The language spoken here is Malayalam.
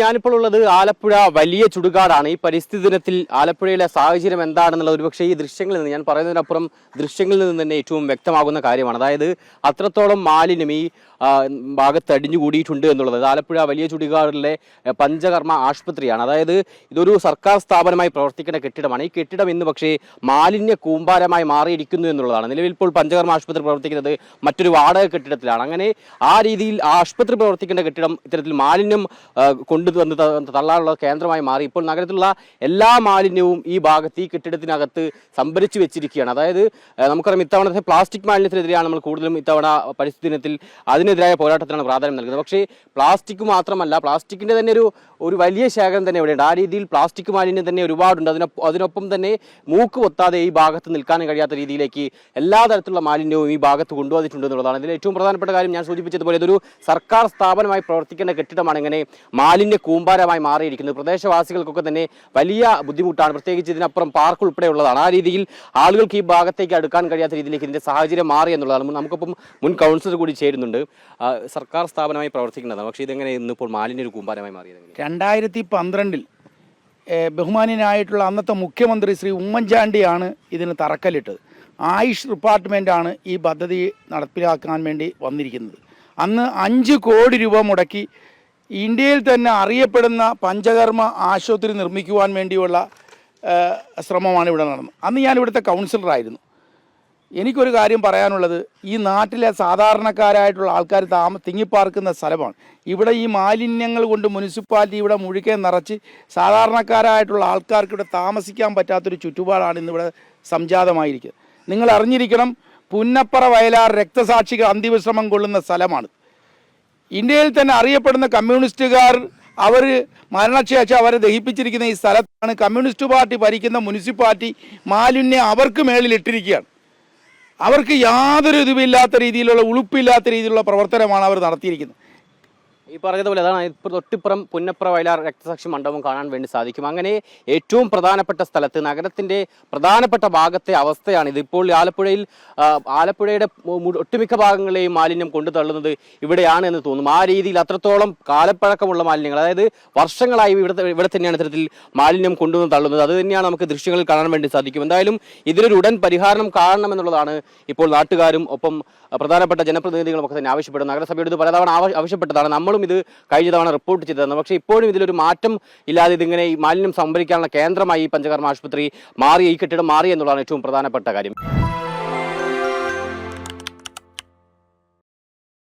ഞാനിപ്പോൾ ഉള്ളത് ആലപ്പുഴ വലിയ ചുടുകാടാണ്. ഈ പരിസ്ഥിതി ദിനത്തിൽ ആലപ്പുഴയിലെ സാഹചര്യം എന്താണെന്നുള്ളത് ഒരുപക്ഷെ ഈ ദൃശ്യങ്ങളിൽ നിന്ന് ഞാൻ പറയുന്നതിനപ്പുറം ദൃശ്യങ്ങളിൽ നിന്ന് തന്നെ ഏറ്റവും വ്യക്തമാകുന്ന കാര്യമാണ്. അതായത് അത്രത്തോളം മാലിന്യം ഈ ഭാഗത്ത് അടിഞ്ഞുകൂടിയിട്ടുണ്ട് എന്നുള്ളത്. ആലപ്പുഴ വലിയ ചുടികാടിലെ പഞ്ചകർമ്മ ആശുപത്രിയാണ്. അതായത് ഇതൊരു സർക്കാർ സ്ഥാപനമായി പ്രവർത്തിക്കുന്ന കെട്ടിടമാണ്. ഈ കെട്ടിടം ഇന്ന് പക്ഷേ മാലിന്യ കൂമ്പാരമായി മാറിയിരിക്കുന്നു എന്നുള്ളതാണ്. നിലവിൽ ഇപ്പോൾ പഞ്ചകർമ്മ ആശുപത്രി പ്രവർത്തിക്കുന്നത് മറ്റൊരു വാടക കെട്ടിടത്തിലാണ്. അങ്ങനെ ആ രീതിയിൽ ആശുപത്രി പ്രവർത്തിക്കേണ്ട കെട്ടിടം ഇത്തരത്തിൽ മാലിന്യം കൊണ്ടുവന്ന് തള്ളാനുള്ള കേന്ദ്രമായി മാറി. ഇപ്പോൾ നഗരത്തിലുള്ള എല്ലാ മാലിന്യവും ഈ ഭാഗത്ത് ഈ കെട്ടിടത്തിനകത്ത് സംഭരിച്ചു വെച്ചിരിക്കുകയാണ്. അതായത് നമുക്കറിയാം ഇത്തവണത്തെ പ്ലാസ്റ്റിക് മാലിന്യത്തിനെതിരെയാണ് നമ്മൾ കൂടുതലും ഇത്തവണ പരിസ്ഥിതി ദിനത്തിൽ അതിനെതിരായ പോരാട്ടത്തിനാണ് പ്രാധാന്യം നൽകുന്നത്. പക്ഷേ പ്ലാസ്റ്റിക് മാത്രമല്ല പ്ലാസ്റ്റിക്കിന്റെ തന്നെ ഒരു ഒരു വലിയ ശേഖരം തന്നെ ഇവിടെയുണ്ട്. ആ രീതിയിൽ പ്ലാസ്റ്റിക് മാലിന്യം തന്നെ ഒരുപാടുണ്ട്. അതിനൊപ്പം അതിനൊപ്പം തന്നെ മൂക്ക് പൊത്താതെ ഈ ഭാഗത്ത് നിൽക്കാൻ കഴിയാത്ത രീതിയിലേക്ക് എല്ലാ തരത്തിലുള്ള മാലിന്യവും ഈ ഭാഗത്ത് കൊണ്ടുവന്നിട്ടുണ്ട് എന്നുള്ളതാണ്. ഇതിൽ ഏറ്റവും പ്രധാനപ്പെട്ട കാര്യം ഞാൻ സൂചിപ്പിച്ചതുപോലെ ഇതൊരു സർക്കാർ സ്ഥാപനമായി പ്രവർത്തിക്കേണ്ട കെട്ടിടമാണ്. ഇങ്ങനെ മാലിന്യ കൂമ്പാരമായി മാറിയിരിക്കുന്നത് പ്രദേശവാസികൾക്കൊക്കെ തന്നെ വലിയ ബുദ്ധിമുട്ടാണ്. പ്രത്യേകിച്ച് ഇതിനപ്പുറം പാർക്ക് ഉൾപ്പെടെയുള്ളതാണ്. ആ രീതിയിൽ ആളുകൾക്ക് ഈ ഭാഗത്തേക്ക് അടുക്കാൻ കഴിയാത്ത രീതിയിലേക്ക് ഇതിന്റെ സാഹചര്യം മാറി എന്നുള്ളതാണ്. നമുക്കിപ്പം മുൻ കൗൺസിലർ കൂടി ചേരുന്നുണ്ട്. സർക്കാർ സ്ഥാപനമായി പ്രവർത്തിക്കുന്നതാണ് പക്ഷേ ഇതെങ്ങനെ ഇന്നിപ്പോൾ മാലിന്യ ഒരു കൂമ്പാരമായി മാറിയത്? രണ്ടായിരത്തി പന്ത്രണ്ടിൽ ബഹുമാന്യനായിട്ടുള്ള അന്നത്തെ മുഖ്യമന്ത്രി ശ്രീ ഉമ്മൻചാണ്ടിയാണ് ഇതിന് തറക്കല്ലിട്ടത്. ആയുഷ് ഡിപ്പാർട്ട്മെന്റാണ് ഈ പദ്ധതി നടപ്പിലാക്കാൻ വേണ്ടി വന്നിരിക്കുന്നത്. അന്ന് അഞ്ച് കോടി രൂപ മുടക്കി ഇന്ത്യയിൽ തന്നെ അറിയപ്പെടുന്ന പഞ്ചകർമ്മ ആശുപത്രി നിർമ്മിക്കുവാൻ വേണ്ടിയുള്ള ശ്രമമാണ് ഇവിടെ നടന്നത്. അന്ന് ഞാൻ ഇവിടുത്തെ കൗൺസിലറായിരുന്നു. എനിക്കൊരു കാര്യം പറയാനുള്ളത് ഈ നാട്ടിലെ സാധാരണക്കാരായിട്ടുള്ള ആൾക്കാർ താമ തിങ്ങിപ്പാർക്കുന്ന സ്ഥലമാണ്. ഇവിടെ ഈ മാലിന്യങ്ങൾ കൊണ്ട് മുനിസിപ്പാലിറ്റി ഇവിടെ മുഴുക്കെ നിറച്ച് സാധാരണക്കാരായിട്ടുള്ള ആൾക്കാർക്ക് ഇവിടെ താമസിക്കാൻ പറ്റാത്തൊരു ചുറ്റുപാടാണ് ഇന്നിവിടെ സംജാതമായിരിക്കുന്നത് നിങ്ങൾ അറിഞ്ഞിരിക്കണം പുന്നപ്പറ വയലാർ രക്തസാക്ഷികൾ അന്തിവിശ്രമം കൊള്ളുന്ന സ്ഥലമാണ്. ഇന്ത്യയിൽ തന്നെ അറിയപ്പെടുന്ന കമ്മ്യൂണിസ്റ്റുകാർ അവർ മരണശേഷം അവരെ ദഹിപ്പിച്ചിരിക്കുന്ന ഈ സ്ഥലത്താണ് കമ്മ്യൂണിസ്റ്റ് പാർട്ടി ഭരിക്കുന്ന മുനിസിപ്പാലിറ്റി മാലിന്യം അവർക്ക് മേളിൽ ഇട്ടിരിക്കുകയാണ്. അവർക്ക് യാതൊരു ഇതുമില്ലാത്ത രീതിയിലുള്ള ഉളുപ്പില്ലാത്ത രീതിയിലുള്ള പ്രവർത്തനമാണ് അവർ നടത്തിയിരിക്കുന്നത്. ഈ പറഞ്ഞതുപോലെ അതാണ് ഇപ്പോൾ തൊട്ടിപ്പുറം പുന്നപ്ര വയലാർ രക്തസാക്ഷി മണ്ഡപം കാണാൻ വേണ്ടി സാധിക്കും. അങ്ങനെ ഏറ്റവും പ്രധാനപ്പെട്ട സ്ഥലത്ത് നഗരത്തിന്റെ പ്രധാനപ്പെട്ട ഭാഗത്തെ അവസ്ഥയാണ് ഇത് ഇപ്പോൾ ആലപ്പുഴയിൽ ആലപ്പുഴയുടെ ഒട്ടുമിക്ക ഭാഗങ്ങളെയും മാലിന്യം കൊണ്ടു തള്ളുന്നത് ഇവിടെയാണ് എന്ന് തോന്നും ആ രീതിയിൽ അത്രത്തോളം കാലപ്പഴക്കമുള്ള മാലിന്യങ്ങൾ അതായത് വർഷങ്ങളായി ഇവിടെ ഇവിടെ തന്നെയാണ് ഇത്തരത്തിൽ മാലിന്യം കൊണ്ടുവന്ന് തള്ളുന്നത്. അത് തന്നെയാണ് നമുക്ക് ദൃശ്യങ്ങളിൽ കാണാൻ വേണ്ടി സാധിക്കും. എന്തായാലും ഇതിനൊരു ഉടൻ പരിഹാരം കാണണമെന്നുള്ളതാണ് ഇപ്പോൾ നാട്ടുകാരും ഒപ്പം പ്രധാനപ്പെട്ട ജനപ്രതിനിധികളും ഒക്കെ തന്നെ ആവശ്യപ്പെടുന്നത്. നഗരസഭയോട് പലതവണ ആവശ്യപ്പെട്ടതാണ്. ആവശ്യപ്പെട്ടതാണ് നമ്മളും ഇത് കഴിഞ്ഞ തവണ റിപ്പോർട്ട് ചെയ്തതാണ്. പക്ഷേ ഇപ്പോഴും ഇതിലൊരു മാറ്റം ഇല്ലാതെ ഇതിങ്ങനെ ഈ മാലിന്യം സംഭരിക്കാനുള്ള കേന്ദ്രമായി ഈ പഞ്ചകർമ്മ ആശുപത്രി മാറി ഈ കെട്ടിടം മാറി എന്നുള്ളതാണ് ഏറ്റവും പ്രധാനപ്പെട്ട കാര്യം.